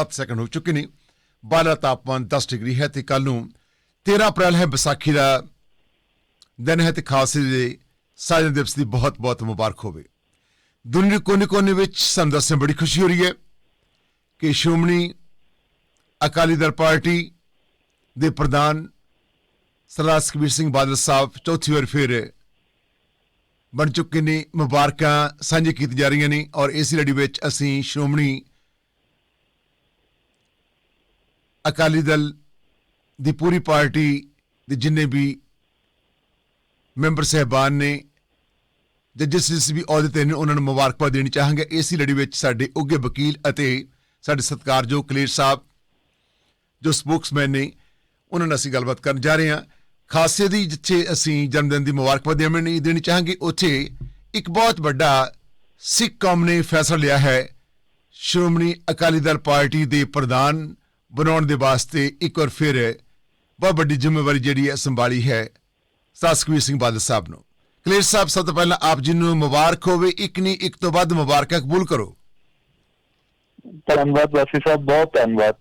7 second ਹੋ ਚੁੱਕੇ ਨੇ। ਬਾਲਾ ਤਾਪਮਾਨ 10 ਡਿਗਰੀ ਹੈ ਤੇ ਕੱਲ ਨੂੰ 13 ਅਪ੍ਰੈਲ ਹੈ ਵਿਸਾਖੀ ਦਾ ਦਿਨ ਹੈ ਤੇ ਖਾਲਸੇ ਦੇ ਸਾਜਨ ਦਿਵਸ ਦੀ ਬਹੁਤ ਬਹੁਤ ਮੁਬਾਰਕ ਹੋਵੇ। ਦੁਨੀਆ ਦੇ ਕੋਨੇ-ਕੋਨੇ ਵਿੱਚ ਸਾਨੂੰ ਦੱਸਣ ਬੜੀ ਖੁਸ਼ੀ ਹੋ ਰਹੀ ਹੈ ਕਿ ਸ਼੍ਰੋਮਣੀ ਅਕਾਲੀ ਦਲ ਪਾਰਟੀ ਦੇ ਪ੍ਰਧਾਨ ਸਰਦਾਰ ਸੁਖਬੀਰ ਸਿੰਘ ਬਾਦਲ ਸਾਹਿਬ ਚੌਥੀ ਵਾਰ ਫਿਰ ਬਣ ਚੁੱਕੇ ਨੇ। ਮੁਬਾਰਕਾਂ ਸਾਂਝੀ ਕੀਤੀ ਜਾ ਰਹੀਆਂ ਨੇ ਔਰ ਇਸ ਲੜੀ ਵਿੱਚ ਅਸੀਂ ਸ਼੍ਰੋਮਣੀ ਅਕਾਲੀ ਦਲ ਦੀ ਪੂਰੀ ਪਾਰਟੀ ਦੇ ਜਿੰਨੇ ਵੀ ਮੈਂਬਰ ਸਹਿਬਾਨ ਨੇ ਜਾਂ ਜਿਸ ਜਿਸ ਵੀ ਅਹੁਦੇ ਤੇ ਨੇ, ਉਹਨਾਂ ਨੂੰ ਮੁਬਾਰਕਬਾਦ ਦੇਣੀ ਚਾਹਾਂਗੇ। ਇਸੇ ਲੜੀ ਵਿੱਚ ਸਾਡੇ ਉੱਗੇ ਵਕੀਲ ਅਤੇ ਸਾਡੇ ਸਤਿਕਾਰਯੋਗ ਕਲੇਰ ਸਾਹਿਬ, ਜੋ ਸਪੋਕਸਮੈਨ ਨੇ, ਉਹਨਾਂ ਨਾਲ ਅਸੀਂ ਗੱਲਬਾਤ ਕਰਨ ਜਾ ਰਹੇ ਹਾਂ। ਖਾਸੇ ਦੀ ਜਿੱਥੇ ਅਸੀਂ ਜਨਮ ਦਿਨ ਦੀ ਮੁਬਾਰਕਬਾਦ ਦੇਣੀ ਦੇਣੀ ਚਾਹਾਂਗੇ, ਉੱਥੇ ਇੱਕ ਬਹੁਤ ਵੱਡਾ ਸਿੱਖ ਕੌਮ ਨੇ ਫੈਸਲਾ ਲਿਆ ਹੈ। ਸ਼੍ਰੋਮਣੀ ਅਕਾਲੀ ਦਲ ਪਾਰਟੀ ਦੇ ਪ੍ਰਧਾਨ ਬਣਾਉਣ ਦੇ ਵਾਸਤੇ ਇੱਕ ਵਾਰ ਫਿਰ ਬਹੁਤ ਵੱਡੀ ਜ਼ਿੰਮੇਵਾਰੀ ਜਿਹੜੀ ਹੈ ਸੰਭਾਲੀ ਹੈ ਸਾਸਕਵੀਰ ਸਿੰਘ ਬਾਦਲ ਸਾਹਿਬ ਨੂੰ। ਕਲੇਸ਼ ਸਾਹਿਬ ਸਭ ਤੋਂ ਪਹਿਲਾਂ ਆਪ ਜੀ ਨੂੰ ਮੁਬਾਰਕ ਹੋਵੇ। ਇੱਕ ਨਹੀਂ ਇੱਕ ਤੋਂ ਵੱਧ ਮੁਬਾਰਕਾਂ ਕਬੂਲ ਕਰੋ। ਧੰਨਵਾਦ ਵਾਸੀ ਸਾਹਿਬ ਬਹੁਤ ਧੰਨਵਾਦ।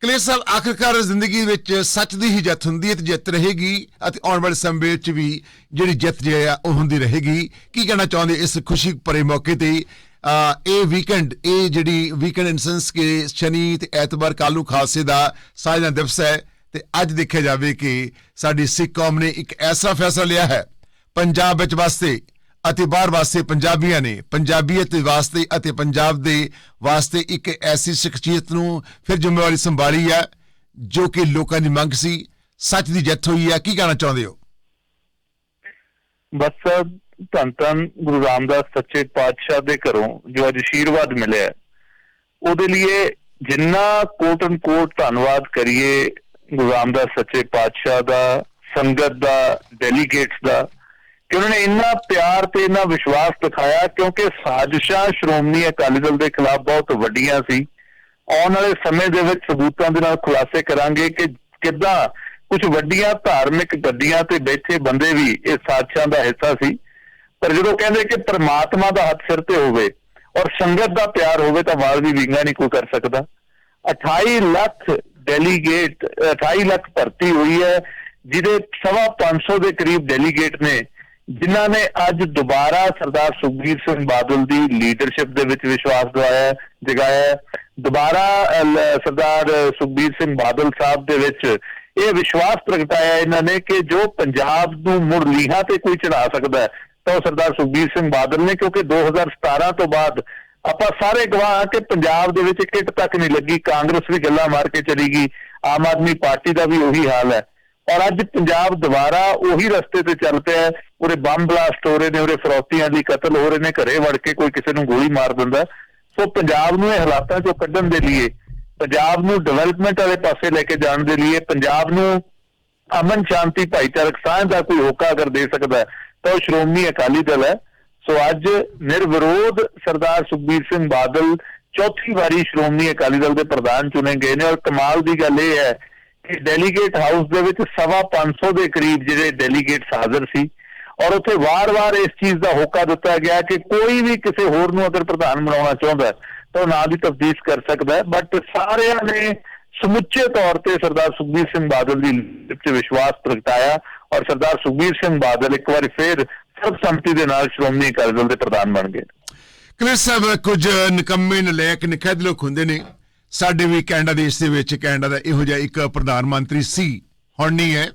ਕਲੇਸ਼ ਸਾਹਿਬ ਆਖਿਰਕਾਰ ਜ਼ਿੰਦਗੀ ਵਿੱਚ ਸੱਚ ਦੀ ਹੀ ਜਿੱਤ ਹੁੰਦੀ ਹੈ ਤੇ ਜਿੱਤ ਰਹੇਗੀ ਅਤੇ ਆਉਣ ਵਾਲੇ ਸਮੇਂ ਵਿੱਚ ਵੀ ਜਿਹੜੀ ਜਿੱਤ ਜੇ ਆ ਉਹ ਹੁੰਦੀ ਰਹੇਗੀ। ਕੀ ਕਹਿਣਾ ਚਾਹੁੰਦੇ ਇਸ ਖੁਸ਼ੀ ਭਰੇ ਮੌਕੇ ਤੇ ਇਹ ਵੀਕਐਂਡ ਇਹ ਜਿਹੜੀ ਵੀਕਐਂਡ ਇਨਸੈਂਸ ਕੇ ਸ਼ਨੀ ਤੇ ਐਤਵਾਰ ਕਾਲੂ ਨੂੰ ਖਾਲਸੇ ਦਾ ਸਾਜਨਾ ਦਿਵਸ ਹੈ ਤੇ ਅੱਜ ਦੇਖਿਆ ਜਾਵੇ ਕਿ ਸਾਡੀ ਸਿੱਖ ਕੌਮ ਨੇ ਇੱਕ ਐਸਾ ਫੈਸਲਾ ਲਿਆ ਹੈ, ਪੰਜਾਬ ਵਿੱਚ ਵਾਸਤੇ ਅਤੇ ਬਾਹਰ ਵਾਸਤੇ ਪੰਜਾਬੀਆਂ ਨੇ, ਪੰਜਾਬੀਅਤ ਵਾਸਤੇ ਅਤੇ ਪੰਜਾਬ ਦੇ ਵਾਸਤੇ ਇੱਕ ਐਸੀ ਸ਼ਖਸੀਅਤ ਨੂੰ ਫਿਰ ਜ਼ਿੰਮੇਵਾਰੀ ਸੰਭਾਲੀ ਹੈ, ਜੋ ਕਿ ਲੋਕਾਂ ਦੀ ਮੰਗ ਸੀ, ਸੱਚ ਦੀ ਜਿੱਤ ਹੋਈ ਹੈ, ਕੀ ਕਹਿਣਾ ਚਾਹੁੰਦੇ ਹੋ? ਬਸ ਧੰਨ ਧੰਨ ਗੁਰੂ ਰਾਮਦਾਸ ਸੱਚੇ ਪਾਤਸ਼ਾਹ ਦੇ ਘਰੋਂ ਜੋ ਅੱਜ ਅਸ਼ੀਰਵਾਦ ਮਿਲਿਆ ਉਹਦੇ ਲਈ ਜਿੰਨਾ ਕੋਟ ਐਂਡ ਕੋਟ ਧੰਨਵਾਦ ਕਰੀਏ ਗੁਰੂ ਰਾਮਦਾਸ ਸੱਚੇ ਪਾਤਸ਼ਾਹ ਦਾ, ਸੰਗਤ ਦਾ ਡੈਲੀਗੇਟਸ ਦਾ, ਕਿ ਉਹਨਾਂ ਨੇ ਇੰਨਾ ਪਿਆਰ ਤੇ ਇੰਨਾ ਵਿਸ਼ਵਾਸ ਦਿਖਾਇਆ, ਕਿਉਂਕਿ ਸਾਜ਼ਿਸ਼ਾਂ ਸ਼੍ਰੋਮਣੀ ਅਕਾਲੀ ਦਲ ਦੇ ਖਿਲਾਫ ਬਹੁਤ ਵੱਡੀਆਂ ਸੀ। ਆਉਣ ਵਾਲੇ ਸਮੇਂ ਦੇ ਵਿੱਚ ਸਬੂਤਾਂ ਦੇ ਨਾਲ ਖੁਲਾਸੇ ਕਰਾਂਗੇ ਕਿ ਕਿੱਦਾਂ ਕੁਝ ਵੱਡੀਆਂ ਧਾਰਮਿਕ ਗੱਡੀਆਂ ਤੇ ਬੈਠੇ ਬੰਦੇ ਵੀ ਇਹ ਸਾਜ਼ਿਸ਼ਾਂ ਦਾ ਹਿੱਸਾ ਸੀ। ਪਰ ਜਦੋਂ ਕਹਿੰਦੇ ਕਿ ਪ੍ਰਮਾਤਮਾ ਦਾ ਹੱਥ ਸਿਰ ਤੇ ਹੋਵੇ ਔਰ ਸੰਗਤ ਦਾ ਪਿਆਰ ਹੋਵੇ ਤਾਂ ਵਾਲ ਵੀ ਵਿੰਗਾ ਨਹੀਂ ਕੋਈ ਕਰ ਸਕਦਾ। 28 ਲੱਖ ਡੈਲੀਗੇਟ 28 ਲੱਖ ਭਰਤੀ ਹੋਈ ਹੈ, ਜਿਹਦੇ ਸਵਾ 500 ਦੇ ਕਰੀਬ ਡੈਲੀਗੇਟ ਨੇ, ਜਿਨ੍ਹਾਂ ਨੇ ਅੱਜ ਦੁਬਾਰਾ ਸਰਦਾਰ ਸੁਖਬੀਰ ਸਿੰਘ ਬਾਦਲ ਦੀ ਲੀਡਰਸ਼ਿਪ ਦੇ ਵਿੱਚ ਵਿਸ਼ਵਾਸ ਦਿਵਾਇਆ, ਜਗਾਇਆ ਦੁਬਾਰਾ ਸਰਦਾਰ ਸੁਖਬੀਰ ਸਿੰਘ ਬਾਦਲ ਸਾਹਿਬ ਦੇ ਵਿੱਚ ਇਹ ਵਿਸ਼ਵਾਸ ਪ੍ਰਗਟਾਇਆ ਇਹਨਾਂ ਨੇ ਕਿ ਜੋ ਪੰਜਾਬ ਨੂੰ ਮੁੜ ਲੀਹਾਂ ਤੇ ਕੋਈ ਚੜਾ ਸਕਦਾ ਹੈ ਉਹ ਸਰਦਾਰ ਸੁਖਬੀਰ ਸਿੰਘ ਬਾਦਲ ਨੇ, ਕਿਉਂਕਿ 2017 ਤੋਂ ਬਾਅਦ ਆਪਾਂ ਸਾਰੇ ਗਵਾਹ ਕਿ ਪੰਜਾਬ ਦੇ ਵਿੱਚ ਕਿੱਟ ਤੱਕ ਨਹੀਂ ਲੱਗੀ, ਕਾਂਗਰਸ ਵੀ ਗੱਲਾਂ ਮਾਰ ਕੇ ਚਲੀ ਗਈ, ਆਮ ਆਦਮੀ ਪਾਰਟੀ ਦਾ ਵੀ ਉਹੀ ਹਾਲ ਹੈ। ਔਰ ਅੱਜ ਪੰਜਾਬ ਦੁਬਾਰਾ ਉਹੀ ਰਸਤੇ ਤੇ ਚੱਲ ਪਿਆ ਹੈ ਉਰੇ ਬੰਬ ਬਲਾਸਟ ਹੋ ਰਹੇ ਨੇ ਉਰੇ ਫਰੌਤੀਆਂ ਦੀ ਕਤਲ ਹੋ ਰਹੇ ਨੇ, ਘਰੇ ਵੜ ਕੇ ਕੋਈ ਕਿਸੇ ਨੂੰ ਗੋਲੀ ਮਾਰ ਦਿੰਦਾ। ਸੋ ਪੰਜਾਬ ਨੂੰ ਇਹ ਹਾਲਾਤਾਂ ਚੋਂ ਕੱਢਣ ਦੇ ਲਈ ਪੰਜਾਬ ਨੂੰ ਡਿਵੈਲਪਮੈਂਟ ਵਾਲੇ ਪਾਸੇ ਲੈ ਕੇ ਜਾਣ ਦੇ ਲਈ ਪੰਜਾਬ ਨੂੰ ਅਮਨ ਸ਼ਾਂਤੀ ਭਾਈਚਾਰਕ ਸਾਂਝ ਦਾ ਕੋਈ ਹੋਕਾ ਅਗਰ ਦੇ ਸਕਦਾ ਤਾਂ ਉਹ ਸ਼੍ਰੋਮਣੀ ਅਕਾਲੀ ਦਲ ਹੈ। ਸੋ ਅੱਜ ਨਿਰਵਿਰੋਧ ਸਰਦਾਰ ਸੁਖਬੀਰ ਸਿੰਘ ਬਾਦਲ ਚੌਥੀ ਵਾਰੀ ਸ਼੍ਰੋਮਣੀ ਅਕਾਲੀ ਦਲ ਦੇ ਪ੍ਰਧਾਨ ਚੁਣੇ ਗਏ ਨੇ ਔਰ ਕਮਾਲ ਦੀ ਗੱਲ ਇਹ ਹੈ ਕਿ ਡੈਲੀਗੇਟ ਹਾਊਸ ਦੇ ਵਿੱਚ ਸਵਾ 500 ਦੇ ਕਰੀਬ ਜਿਹੜੇ ਡੈਲੀਗੇਟਸ ਹਾਜ਼ਰ ਸੀ ਔਰ ਉੱਥੇ ਵਾਰ-ਵਾਰ ਇਸ ਚੀਜ਼ ਦਾ ਹੋਕਾ ਦਿੱਤਾ ਗਿਆ ਕਿ ਕੋਈ ਵੀ ਕਿਸੇ ਹੋਰ ਨੂੰ ਅਗਰ ਪ੍ਰਧਾਨ ਬਣਾਉਣਾ ਚਾਹੁੰਦਾ ਤਾਂ ਉਹ ਨਾਂ ਦੀ ਤਫਤੀਸ਼ ਕਰ ਸਕਦਾ ਹੈ। ਬਟ ਸਾਰਿਆਂ ਨੇ ਸਮੁੱਚੇ ਤੌਰ ਤੇ ਸਰਦਾਰ ਸੁਖਬੀਰ ਸਿੰਘ ਬਾਦਲ ਦੀ leadership ਵਿਸ਼ਵਾਸ ਪ੍ਰਗਟਾਇਆ ਔਰ ਸਰਦਾਰ ਸੁਖਬੀਰ ਸਿੰਘ ਬਾਦਲ ਇੱਕ ਵਾਰ ਫਿਰ ਸਰਬਸੰਮਤੀ ਦੇ ਨਾਲ ਸ਼੍ਰੋਮਣੀ ਅਕਾਲੀ ਦਲ ਦੇ ਪ੍ਰਧਾਨ ਬਣ ਗਏ। ਕਲੇਸ਼ ਸਾਹਿਬ ਕੁਝ ਨਿਕੰਮੇ ਨਲਾਇਕ ਨਿਖੇਧ ਲੋਕ ਹੁੰਦੇ ਨੇ। ਸਾਡੇ ਵੀ ਕੈਨੇਡਾ ਦੇਸ਼ ਦੇ ਵਿੱਚ ਕੈਨੇਡਾ ਦਾ ਇਹੋ ਜਿਹਾ ਇੱਕ ਪ੍ਰਧਾਨ ਮੰਤਰੀ ਸੀ ਹੁਣ ਨਹੀਂ ਹੈ।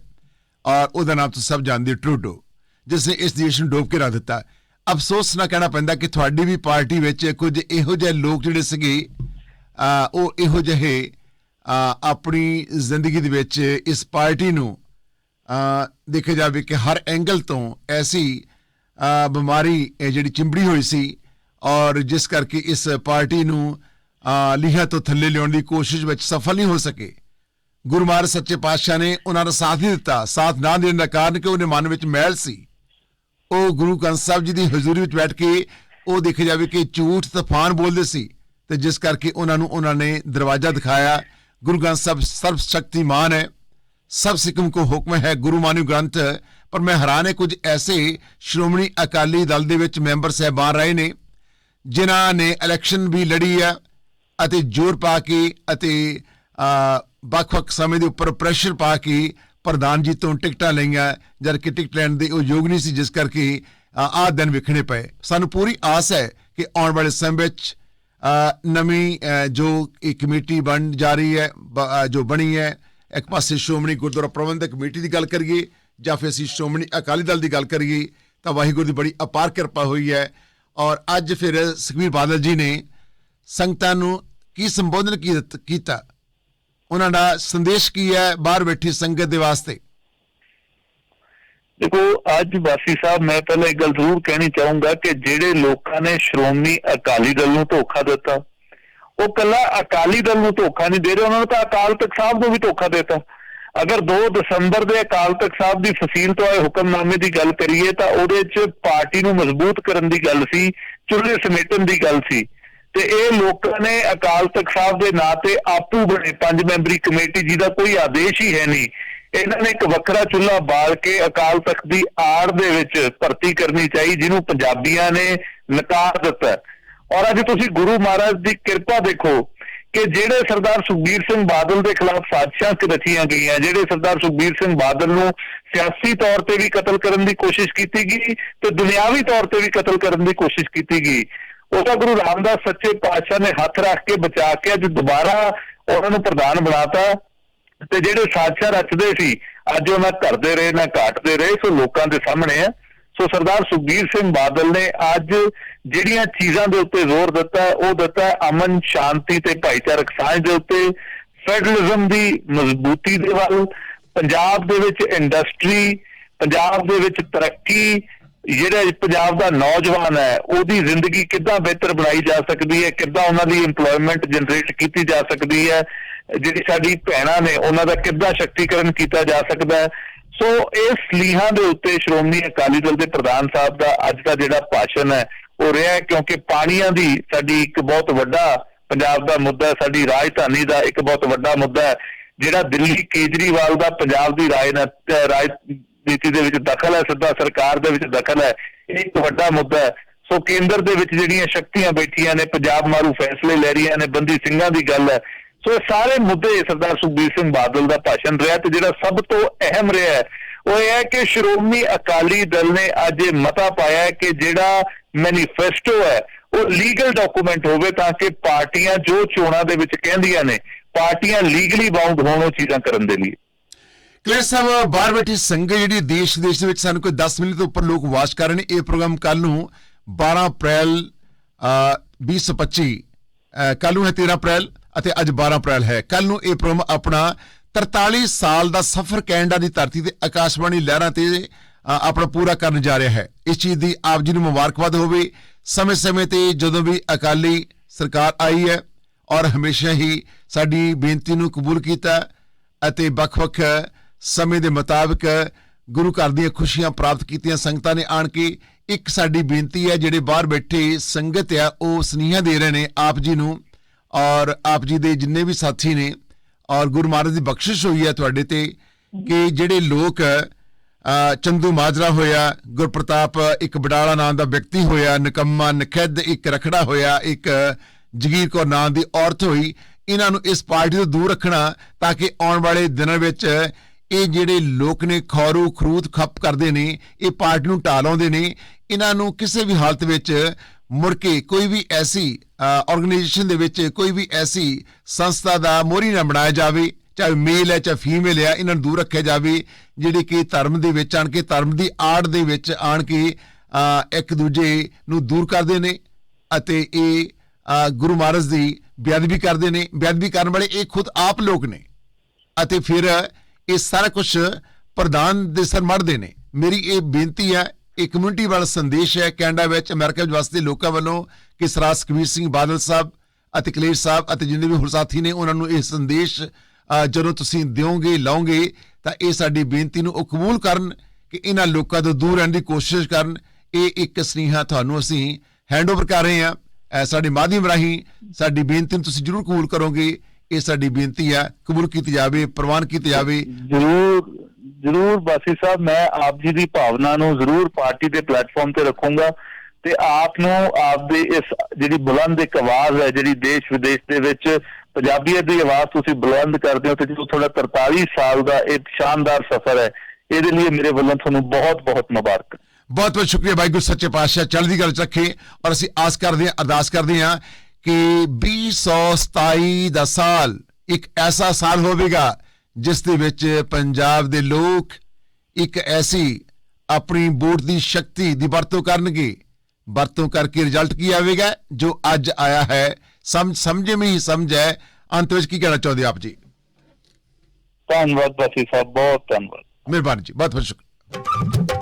ਔਰ ਉਹਦਾ ਨਾਮ ਤੁਸੀਂ ਸਭ ਜਾਣਦੇ ਹੋ, ਟਰੂਡੋ। ਜਿਸ ਨੇ ਇਸ ਦੇਸ਼ ਨੂੰ ਡੋਬ ਕੇ ਰੱਖ ਦਿੱਤਾ। ਅਫਸੋਸ ਨਾ ਕਹਿਣਾ ਪੈਂਦਾ ਕਿ ਤੁਹਾਡੀ ਵੀ ਪਾਰਟੀ ਵਿੱਚ ਕੁਝ ਇਹੋ ਜਿਹੇ ਲੋਕ ਜਿਹੜੇ ਸੀਗੇ ਆ, ਉਹ ਇਹੋ ਜਿਹੇ ਆਪਣੀ ਜ਼ਿੰਦਗੀ ਦੇ ਵਿੱਚ ਇਸ ਪਾਰਟੀ ਨੂੰ ਦੇਖਿਆ ਜਾਵੇ ਕਿ ਹਰ ਐਂਗਲ ਤੋਂ ਐਸੀ ਬਿਮਾਰੀ ਜਿਹੜੀ ਚਿੰਬੜੀ ਹੋਈ ਸੀ ਔਰ ਜਿਸ ਕਰਕੇ ਇਸ ਪਾਰਟੀ ਨੂੰ ਆ, ਤੋਂ ਥੱਲੇ ਲਿਆਉਣ ਦੀ ਕੋਸ਼ਿਸ਼ ਵਿੱਚ ਸਫਲ ਨਹੀਂ ਹੋ ਸਕੇ। ਗੁਰੂ ਮਹਾਰਾਜ ਸੱਚੇ ਪਾਤਸ਼ਾਹ ਨੇ ਉਹਨਾਂ ਦਾ ਸਾਥ ਨਹੀਂ ਦਿੱਤਾ। ਸਾਥ ਨਾ ਦੇਣ ਦਾ ਕਾਰਨ ਕਿ ਉਹਨੇ ਮਨ ਵਿੱਚ ਮੈਲ ਸੀ। ਉਹ ਗੁਰੂ ਗ੍ਰੰਥ ਸਾਹਿਬ ਜੀ ਦੀ ਹਜ਼ੂਰੀ ਵਿੱਚ ਬੈਠ ਕੇ ਉਹ ਦੇਖਿਆ ਜਾਵੇ ਕਿ ਝੂਠ ਤੂਫਾਨ ਬੋਲਦੇ ਸੀ ਤੇ ਜਿਸ ਕਰਕੇ ਉਹਨਾਂ ਨੂੰ ਉਹਨਾਂ ਨੇ ਦਰਵਾਜ਼ਾ ਦਿਖਾਇਆ ਗੁਰੂ ਗ੍ਰੰਥ ਸਾਹਿਬ ਸਰਬ ਸ਼ਕਤੀਮਾਨ ਹੈ। ਸਭ ਸਿੱਖਮ ਕੋ ਹੁਕਮ ਹੈ, ਗੁਰੂ ਮਾਨਿ ਗ੍ਰੰਥ ਪਰ ਮੈਂ ਹੈਰਾਨ ਹੈ, ਕੁਝ ਐਸੇ ਸ਼੍ਰੋਮਣੀ ਅਕਾਲੀ ਦਲ ਦੇ ਵਿੱਚ ਮੈਂਬਰ ਸਹਿਬਾਨ ਰਹੇ ਨੇ, ਜਿਨ੍ਹਾਂ ਨੇ ਇਲੈਕਸ਼ਨ ਵੀ ਲੜੀ ਹੈ ਅਤੇ ਜ਼ੋਰ ਪਾ ਕੇ ਅਤੇ ਵੱਖ-ਵੱਖ ਸਮੇਂ ਦੇ ਉੱਪਰ ਪ੍ਰੈਸ਼ਰ ਪਾ ਕੇ ਪ੍ਰਧਾਨ ਜੀ ਤੋਂ ਟਿਕਟਾਂ ਲਈਆਂ, ਜਦ ਕਿ ਟਿਕਟ ਲੈਣ ਦੇ ਉਹ ਯੋਗ ਨਹੀਂ ਸੀ, ਜਿਸ ਕਰਕੇ ਆਹ ਦਿਨ ਵਿਖਣੇ ਪਏ। ਸਾਨੂੰ ਪੂਰੀ ਆਸ ਹੈ ਕਿ ਆਉਣ ਵਾਲੇ ਸਮੇਂ ਵਿੱਚ ਨਵੀਂ ਜੋ ਇਹ ਕਮੇਟੀ ਬਣ ਜਾ ਰਹੀ ਹੈ, ਬ- ਜੋ ਬਣੀ ਹੈ, ਇੱਕ ਪਾਸੇ ਸ਼੍ਰੋਮਣੀ ਗੁਰਦੁਆਰਾ ਪ੍ਰਬੰਧਕ ਕਮੇਟੀ ਦੀ ਗੱਲ ਕਰੀਏ, ਜਾਂ ਫਿਰ ਅਸੀਂ ਸ਼੍ਰੋਮਣੀ ਅਕਾਲੀ ਦਲ ਦੀ ਗੱਲ ਕਰੀਏ, ਤਾਂ ਵਾਹਿਗੁਰੂ ਦੀ ਬੜੀ ਅਪਾਰ ਕਿਰਪਾ ਹੋਈ ਹੈ। ਔਰ ਅੱਜ ਫਿਰ ਸੁਖਬੀਰ ਬਾਦਲ ਜੀ ਨੇ ਸੰਗਤਾਂ ਨੂੰ ਕੀ ਸੰਬੋਧਨ ਕੀ- ਕੀਤਾ? ਉਹਨਾਂ ਦਾ ਸੰਦੇਸ਼ ਕੀ ਹੈ? ਬਾਹਰ ਬੈਠੀ ਸੰਗਤ ਦੇ ਵਾਸਤੇ। ਦੇਖੋ, ਅੱਜ ਵਾਸੀ ਸਾਹਿਬ, ਮੈਂ ਪਹਿਲਾਂ ਇੱਕ ਗੱਲ ਜ਼ਰੂਰ ਕਹਿਣੀ ਚਾਹੂੰਗਾ ਕਿ ਜਿਹੜੇ ਲੋਕਾਂ ਨੇ ਸ਼੍ਰੋਮਣੀ ਅਕਾਲੀ ਦਲ ਨੂੰ ਧੋਖਾ ਦਿੱਤਾ, ਉਹ ਕੱਲਾ ਅਕਾਲੀ ਦਲ ਨੂੰ ਧੋਖਾ ਨਹੀਂ ਦੇ ਰਹੇ, ਉਹਨਾਂ ਨੂੰ ਤਾਂ ਅਕਾਲ ਤਖਤ ਸਾਹਿਬ ਨੂੰ ਵੀ ਧੋਖਾ ਦਿੱਤਾ। ਅਗਰ 2 ਦਸੰਬਰ ਦੇ ਅਕਾਲ ਤਖਤ ਸਾਹਿਬ ਦੀ ਫਸੀਲ ਤੋਂ ਆਏ ਹੁਕਮਨਾਮੇ ਦੀ ਗੱਲ ਕਰੀਏ, ਤਾਂ ਉਹਦੇ 'ਚ ਪਾਰਟੀ ਨੂੰ ਮਜ਼ਬੂਤ ਕਰਨ ਦੀ ਗੱਲ ਸੀ, ਚੁੱਲ੍ਹੇ ਸਮੇਟਣ ਦੀ ਗੱਲ ਸੀ। ਤੇ ਇਹ ਲੋਕਾਂ ਨੇ ਅਕਾਲ ਤਖਤ ਸਾਹਿਬ ਦੇ ਨਾਂ ਤੇ ਆਪੂ ਬਣੇ, ਪੰਜ ਮੈਂਬਰੀ ਕਮੇਟੀ ਜਿਹਦਾ ਕੋਈ ਆਦੇਸ਼ ਹੀ ਹੈ ਨਹੀਂ। ਇਹਨਾਂ ਨੇ ਇੱਕ ਵੱਖਰਾ ਚੁੱਲ੍ਹਾ ਬਾਲ ਕੇ ਅਕਾਲ ਤਖਤ ਦੀ ਆੜ ਦੇ ਵਿੱਚ ਭਰਤੀ ਕਰਨੀ ਚਾਹੀ, ਜਿਹਨੂੰ ਪੰਜਾਬੀਆਂ ਨੇ ਨਕਾਰ ਦਿੱਤਾ। ਔਰ ਅੱਜ ਤੁਸੀਂ ਗੁਰੂ ਮਹਾਰਾਜ ਦੀ ਕਿਰਪਾ ਦੇਖੋ ਕਿ ਜਿਹੜੇ ਸਰਦਾਰ ਸੁਖਬੀਰ ਸਿੰਘ ਬਾਦਲ ਦੇ ਖਿਲਾਫ ਸਾਜ਼ਿਸ਼ਾਂ ਰਚੀਆਂ ਗਈਆਂ, ਜਿਹੜੇ ਸਰਦਾਰ ਸੁਖਬੀਰ ਸਿੰਘ ਬਾਦਲ ਨੂੰ ਸਿਆਸੀ ਤੌਰ ਤੇ ਵੀ ਕਤਲ ਕਰਨ ਦੀ ਕੋਸ਼ਿਸ਼ ਕੀਤੀ ਗਈ ਤੇ ਦੁਨਿਆਵੀ ਤੌਰ ਤੇ ਵੀ ਕਤਲ ਕਰਨ ਦੀ ਕੋਸ਼ਿਸ਼ ਕੀਤੀ ਗਈ ਉਹਦਾ ਗੁਰੂ ਰਾਮਦਾਸ ਸੱਚੇ ਪਾਤਸ਼ਾਹ ਨੇ ਹੱਥ ਰੱਖ ਕੇ ਬਚਾ ਕੇ ਅੱਜ ਦੁਬਾਰਾ ਉਹਨਾਂ ਨੂੰ ਪ੍ਰਧਾਨ ਬਣਾਤਾ। ਤੇ ਜਿਹੜੇ ਸਾਜ਼ਿਸ਼ਾਂ ਰਚਦੇ ਸੀ, ਅੱਜ ਉਹ ਨਾ ਕਰਦੇ ਰਹੇ, ਨਾ ਘਾਟਦੇ ਰਹੇ, ਸੋ ਲੋਕਾਂ ਦੇ ਸਾਹਮਣੇ ਆ। ਸੋ ਸਰਦਾਰ ਸੁਖਬੀਰ ਸਿੰਘ ਬਾਦਲ ਨੇ ਅੱਜ ਜਿਹੜੀਆਂ ਚੀਜ਼ਾਂ ਦੇ ਉੱਤੇ ਜ਼ੋਰ ਦਿੱਤਾ, ਉਹ ਦਿੱਤਾ ਅਮਨ, ਸ਼ਾਂਤੀ ਤੇ ਭਾਈਚਾਰਕ ਸਾਂਝ ਦੇ ਉੱਤੇ। ਫੈਡਰਲਿਜ਼ਮ ਦੀ ਮਜ਼ਬੂਤੀ ਦੇ ਵੱਲ, ਪੰਜਾਬ ਦੇ ਵਿੱਚ ਇੰਡਸਟਰੀ, ਪੰਜਾਬ ਦੇ ਵਿੱਚ ਤਰੱਕੀ, ਜਿਹੜਾ ਪੰਜਾਬ ਦਾ ਨੌਜਵਾਨ ਹੈ, ਉਹਦੀ ਜ਼ਿੰਦਗੀ ਕਿੱਦਾਂ ਬਿਹਤਰ ਬਣਾਈ ਜਾ ਸਕਦੀ ਹੈ, ਕਿੱਦਾਂ ਉਹਨਾਂ ਦੀ EMPLOYMENT ਜਨਰੇਟ ਕੀਤੀ ਜਾ ਸਕਦੀ ਹੈ ਜਿਹੜੀ ਸਾਡੀ ਭੈਣਾਂ ਨੇ, ਉਹਨਾਂ ਦਾ ਕਿੱਦਾਂ ਸ਼ਕਤੀਕਰਨ ਕੀਤਾ ਜਾ ਸਕਦਾ ਹੈ? ਸੋ ਇਸ ਲੀਹਾਂ ਦੇ ਉੱਤੇ ਸ਼੍ਰੋਮਣੀ ਅਕਾਲੀ ਦਲ ਦੇ ਪ੍ਰਧਾਨ ਸਾਹਿਬ ਦਾ ਅੱਜ ਦਾ ਜਿਹੜਾ ਭਾਸ਼ਣ ਹੈ, ਉਹ ਰਿਹਾ ਕਿਉਂਕਿ ਪਾਣੀਆਂ ਦੀ ਸਾਡੀ ਇੱਕ ਬਹੁਤ ਵੱਡਾ ਪੰਜਾਬ ਦਾ ਮੁੱਦਾ ਸਾਡੀ ਰਾਜਧਾਨੀ ਦਾ ਇੱਕ ਬਹੁਤ ਵੱਡਾ ਮੁੱਦਾ ਹੈ, ਜਿਹੜਾ ਦਿੱਲੀ ਕੇਜਰੀਵਾਲ ਦਾ ਪੰਜਾਬ ਦੀ ਰਾਜ ਰਾਜਨੀਤੀ ਦੇ ਵਿੱਚ ਦਖਲ ਹੈ, ਸਿੱਧਾ ਸਰਕਾਰ ਦੇ ਵਿੱਚ ਦਖਲ ਹੈ, ਇਹ ਇੱਕ ਵੱਡਾ ਮੁੱਦਾ ਹੈ। ਸੋ ਕੇਂਦਰ ਦੇ ਵਿੱਚ ਜਿਹੜੀਆਂ ਸ਼ਕਤੀਆਂ ਬੈਠੀਆਂ ਨੇ, ਪੰਜਾਬ ਮਾਰੂ ਫੈਸਲੇ ਲੈ ਰਹੀਆਂ ਨੇ, ਬੰਦੀ ਸਿੰਘਾਂ ਦੀ ਗੱਲ ਹੈ ਸੋ ਇਹ ਸਾਰੇ ਮੁੱਦੇ ਸਰਦਾਰ ਸੁਖਬੀਰ ਸਿੰਘ ਬਾਦਲ ਦਾ ਭਾਸ਼ਣ ਰਿਹਾ ਤੇ ਜਿਹੜਾ ਸਭ ਤੋਂ ਅਹਿਮ ਰਿਹਾ ਉਹ ਇਹ ਹੈ ਕਿ ਸ਼੍ਰੋਮਣੀ ਅਕਾਲੀ ਦਲ ਨੇ ਅੱਜ ਇਹ ਮਤਾ ਪਾਇਆ ਹੈ ਕਿ ਜਿਹੜਾ ਮੈਨੀਫੈਸਟੋ ਹੈ ਉਹ ਲੀਗਲ ਡਾਕੂਮੈਂਟ ਹੋਵੇ ਤਾਂ ਕਿ ਪਾਰਟੀਆਂ ਜੋ ਚੋਣਾਂ ਦੇ ਵਿੱਚ ਕਹਿੰਦੀਆਂ ਨੇ ਪਾਰਟੀਆਂ ਲੀਗਲੀ ਬਾਉਂਡ ਹੋਣ ਉਹ ਚੀਜ਼ਾਂ ਕਰਨ ਦੇ ਲਈ। ਕਲੇਰ ਸਾਹਿਬ ਬਾਹਰ ਬੈਠੀ ਸੰਗਤ ਜਿਹੜੀ ਦੇਸ਼ ਦੇਸ਼ ਦੇ ਵਿੱਚ ਸਾਨੂੰ ਕੋਈ 10 ਮਿੰਟ ਤੋਂ ਉੱਪਰ ਲੋਕ ਵਾਚ ਕਰ ਰਹੇ ਨੇ ਇਹ ਪ੍ਰੋਗਰਾਮ ਕੱਲ ਨੂੰ 12 ਅਪ੍ਰੈਲ ਅ, 2025 ਕੱਲ ਨੂੰ ਹੈ 13 ਅਪ੍ਰੈਲ। ਅਤੇ ਅੱਜ 12 ਅਪ੍ਰੈਲ ਹੈ। ਕੱਲ ਨੂੰ ਇਹ ਪ੍ਰੋਗਰਾਮ ਆਪਣਾ 43 ਸਾਲ ਦਾ ਸਫ਼ਰ ਕੈਨੇਡਾ ਦੀ ਧਰਤੀ ਤੇ ਆਕਾਸ਼ਵਾਣੀ ਲਹਿਰਾਂ ਤੇ ਆਪਣਾ ਪੂਰਾ ਕਰਨ ਜਾ ਰਿਹਾ ਹੈ। ਇਸ ਚੀਜ਼ ਦੀ ਆਪ ਜੀ ਨੂੰ ਮੁਬਾਰਕਬਾਦ ਹੋਵੇ। ਸਮੇਂ-ਸਮੇਂ ਤੇ ਜਦੋਂ ਵੀ ਅਕਾਲੀ ਸਰਕਾਰ ਆਈ ਹੈ ਔਰ ਹਮੇਸ਼ਾ ਹੀ ਸਾਡੀ ਬੇਨਤੀ ਨੂੰ ਕਬੂਲ ਕੀਤਾ ਅਤੇ ਵੱਖ-ਵੱਖ ਸਮੇਂ ਦੇ ਮੁਤਾਬਕ ਗੁਰੂ ਘਰ ਦੀਆਂ ਖੁਸ਼ੀਆਂ ਪ੍ਰਾਪਤ ਕੀਤੀਆਂ, ਸੰਗਤਾਂ ਨੇ ਆਣ ਕੇ ਇੱਕ ਸਾਡੀ ਬੇਨਤੀ ਹੈ, ਜਿਹੜੇ ਬਾਹਰ ਬੈਠੇ ਸੰਗਤ ਆ, ਉਹ ਸਨੇਹਾ ਦੇ ਰਹੇ ਨੇ ਆਪ ਜੀ ਨੂੰ ਔਰ ਆਪ ਜੀ ਦੇ ਜਿੰਨੇ ਵੀ ਸਾਥੀ ਨੇ ਔਰ ਗੁਰੂ ਮਹਾਰਾਜ ਦੀ ਬਖਸ਼ਿਸ਼ ਹੋਈ ਹੈ ਤੁਹਾਡੇ ਤੇ ਕਿ ਜਿਹੜੇ ਲੋਕ ਅ, ਚੰਦੂ ਮਾਜਰਾ ਹੋਇਆ ਗੁਰਪ੍ਰਤਾਪ ਇੱਕ ਬਡਾਲਾ ਨਾਮ ਦਾ ਵਿਅਕਤੀ ਹੋਇਆ ਨਿਕੰਮਾ ਨਖਿੱਧ ਇੱਕ ਰਖੜਾ ਹੋਇਆ ਇੱਕ ਜਗੀਰ ਕੌਰ ਨਾਮ ਦੀ ਔਰਤ ਹੋਈ ਇਹਨਾਂ ਨੂੰ ਇਸ ਪਾਰਟੀ ਤੋਂ ਦੂਰ ਰੱਖਣਾ ਤਾਂ ਕਿ ਆਉਣ ਵਾਲੇ ਦਿਨਾਂ ਵਿੱਚ ਇਹ ਜਿਹੜੇ ਲੋਕ ਨੇ ਖੌਰੂ ਖਰੂਦ ਖੱਪ ਕਰਦੇ ਨੇ, ਇਹ ਪਾਰਟੀ ਨੂੰ ਢਾਹ ਲਾਉਂਦੇ ਨੇ, ਇਹਨਾਂ ਨੂੰ ਕਿਸੇ ਵੀ ਹਾਲਤ ਵਿੱਚ ਮੁੜ ਕੇ ਕੋਈ ਵੀ ਐਸੀ ਆਰਗੇਨਾਈਜੇਸ਼ਨ ਦੇ ਵਿੱਚ ਕੋਈ ਵੀ ਐਸੀ ਸੰਸਥਾ ਦਾ ਮੋਰੀ ਨਾ ਬਣਾਇਆ ਜਾਵੇ, ਚਾਹੇ ਮੇਲ ਹੈ, ਚਾਹੇ ਫੀਮੇਲ ਹੈ, ਇਹਨਾਂ ਨੂੰ ਦੂਰ ਰੱਖਿਆ ਜਾਵੇ, ਜਿਹੜੇ ਕਿ ਧਰਮ ਦੇ ਵਿੱਚ ਆਣ ਕੇ, ਧਰਮ ਦੀ ਆੜ ਦੇ ਵਿੱਚ ਆਣ ਕੇ ਇੱਕ ਦੂਜੇ ਨੂੰ ਦੂਰ ਕਰਦੇ ਨੇ ਅਤੇ ਇਹ ਗੁਰੂ ਮਹਾਰਾਜ ਦੀ ਬੇਅਦਬੀ ਕਰਦੇ ਨੇ। ਬੇਅਦਬੀ ਕਰਨ ਵਾਲੇ ਇਹ ਖੁਦ ਆਪ ਲੋਕ ਨੇ। ਅਤੇ ਫਿਰ ਇਹ ਸਾਰਾ ਕੁਝ ਪ੍ਰਧਾਨ ਦੇ ਸਰ ਮੜਦੇ ਨੇ। ਮੇਰੀ ਇਹ ਬੇਨਤੀ ਹੈ, ਇਹ ਕਮਿਊਨਿਟੀ ਵਾਲਾ ਸੰਦੇਸ਼ ਹੈ ਕੈਨੇਡਾ ਵਿੱਚ, ਅਮਰੀਕਾ ਵਿੱਚ ਵਸਦੇ ਲੋਕਾਂ ਵੱਲੋਂ ਕਿ ਸਰਾਜ ਕਬੀਰ ਸਿੰਘ ਬਾਦਲ ਸਾਹਿਬ ਅਤੇ ਕਲੇਰ ਸਾਹਿਬ ਅਤੇ ਜਿੰਨੇ ਵੀ ਹੋਰ ਸਾਥੀ ਨੇ, ਉਹਨਾਂ ਨੂੰ ਇਹ ਸੰਦੇਸ਼ ਜਦੋਂ ਤੁਸੀਂ ਦਿਓਗੇ, ਲਾਓਗੇ, ਤਾਂ ਇਹ ਸਾਡੀ ਬੇਨਤੀ ਨੂੰ ਉਹ ਕਬੂਲ ਕਰਨ ਕਿ ਇਹਨਾਂ ਲੋਕਾਂ ਤੋਂ ਦੂਰ ਰਹਿਣ ਦੀ ਕੋਸ਼ਿਸ਼ ਕਰਨ। ਇਹ ਇੱਕ ਸਨੇਹਾ ਤੁਹਾਨੂੰ ਅਸੀਂ ਹੈਂਡਓਵਰ ਕਰ ਰਹੇ ਹਾਂ ਸਾਡੇ ਮਾਧਿਅਮ ਰਾਹੀਂ। ਸਾਡੀ ਬੇਨਤੀ ਨੂੰ ਤੁਸੀਂ ਜ਼ਰੂਰ ਕਬੂਲ ਕਰੋਗੇ। ਇਹ ਸਾਡੀ ਬੇਨਤੀ ਹੈ ਕਬੂਲ ਕੀਤੀ ਜਾਵੇ ਪ੍ਰਵਾਨ ਕੀਤੀ ਜਾਵੇ। ਜਰੂਰ ਜਰੂਰ ਬਾਸੀ ਸਾਹਿਬ ਮੈਂ ਆਪ ਜੀ ਦੀ ਭਾਵਨਾ ਨੂੰ ਜਰੂਰ ਪਾਰਟੀ ਦੇ ਪਲੇਟਫਾਰਮ ਤੇ ਰੱਖੂੰਗਾ ਤੇ ਆਪ ਨੂੰ ਆਪਦੇ ਇਸ ਜਿਹੜੀ ਬੁਲੰਦ ਇੱਕ ਆਵਾਜ਼ ਹੈ ਜਿਹੜੀ ਦੇਸ਼ ਵਿਦੇਸ਼ ਦੇ ਵਿੱਚ ਪੰਜਾਬੀਅਤ ਦੀ ਆਵਾਜ਼ ਤੁਸੀਂ ਬੁਲੰਦ ਕਰਦੇ ਹੋ ਤੇ ਜੋ ਤੁਹਾਡਾ 43 ਸਾਲ ਦਾ ਇੱਕ ਸ਼ਾਨਦਾਰ ਸਫ਼ਰ ਹੈ ਇਹਦੇ ਲਈ ਮੇਰੇ ਵੱਲੋਂ ਤੁਹਾਨੂੰ ਬਹੁਤ ਬਹੁਤ ਮੁਬਾਰਕ। ਬਹੁਤ ਬਹੁਤ ਸ਼ੁਕਰੀਆ ਵਾਹਿਗੁਰੂ ਸੱਚੇ ਪਾਤਸ਼ਾਹ। ਚੜ੍ਹਦੀ ਕਲਾ ਚ ਰੱਖੇ ਔਰ ਅਸੀਂ ਆਸ ਕਰਦੇ ਹਾਂ ਅਰਦਾਸ ਕਰਦੇ ਹਾਂ ਕਿ 2027 ਦਾ ਸਾਲ ਇੱਕ ਐਸਾ ਸਾਲ ਹੋਵੇਗਾ ਜਿਸ ਦੇ ਵਿੱਚ ਪੰਜਾਬ ਦੇ ਲੋਕ ਇੱਕ ਐਸੀ ਆਪਣੀ ਵੋਟ ਦੀ ਸ਼ਕਤੀ ਦੀ ਵਰਤੋਂ ਕਰਨਗੇ। ਵਰਤੋਂ ਕਰਕੇ ਰਿਜ਼ਲਟ ਕੀ ਆਵੇਗਾ? ਜੋ ਅੱਜ ਆਇਆ ਹੈ ਸਮਝ ਸਮਝੇ ਮੇ ਹੀ ਸਮਝ ਹੈ। ਅੰਤ ਵਿੱਚ ਕੀ ਕਹਿਣਾ ਚਾਹੁੰਦੇ ਆਪ ਜੀ? ਧੰਨਵਾਦ ਬਾਸੀ ਸਾਹਿਬ ਬਹੁਤ ਧੰਨਵਾਦ। ਮਿਹਰਬਾਨੀ ਜੀ ਬਹੁਤ ਬਹੁਤ ਸ਼ੁਕਰੀਆ।